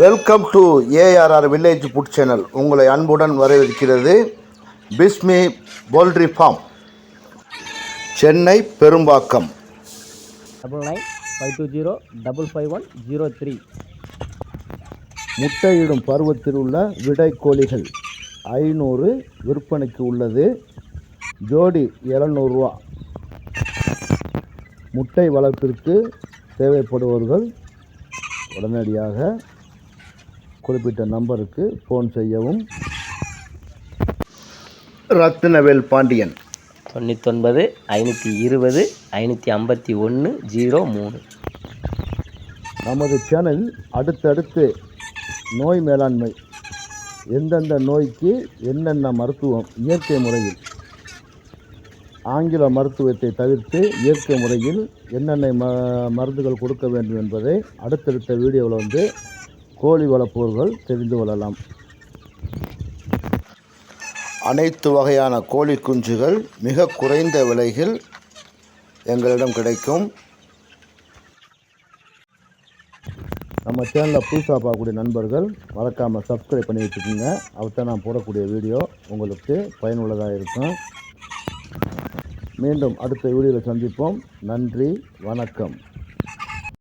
Welcome to ARR village food channel உங்களை அன்புடன் வரவேற்கிறது Bismi poultry farm Chennai Perumbakkam. Double nine five two zero double five one zero three முட்டையிடும் பருவத்தில் உள்ள விடை கோழிகள் ஐநூறு விற்பனைக்கு உள்ளது. ஜோடி எழுநூறுவா முட்டை வளர்ப்பிற்கு தேவைப்படுபவர்கள் உடனடியாக குறிப்பிட்ட நம்பருக்கு ஃபோன் செய்யவும். ரத்தினவேல் பாண்டியன். தொண்ணூத்தொன்பது ஐநூற்றி இருபது ஐநூற்றி ஐம்பத்தி ஒன்று ஜீரோ மூணு. நமது சேனலில் அடுத்தடுத்து நோய் மேலாண்மை எந்தெந்த நோய்க்கு என்னென்ன மருத்துவம் இயற்கை முறையில் ஆங்கில மருத்துவத்தை தவிர்த்து இயற்கை முறையில் என்னென்ன ம மருந்துகள் கொடுக்க வேண்டும் என்பதை அடுத்தடுத்த வீடியோவில் வந்து கோழி வளர்ப்பவர்கள் தெரிந்து கொள்ளலாம். அனைத்து வகையான கோழி குஞ்சுகள் மிக குறைந்த விலையில் எங்களிடம் கிடைக்கும். நம்ம சேனலில் புதுசாக பார்க்கக்கூடிய நண்பர்கள் மறக்காமல் சப்ஸ்கிரைப் பண்ணி வச்சுக்கோங்க. அவர்கிட்ட நான் போடக்கூடிய வீடியோ உங்களுக்கு பயனுள்ளதாக இருக்கும். மீண்டும் அடுத்த வீடியோவில் சந்திப்போம். நன்றி வணக்கம்.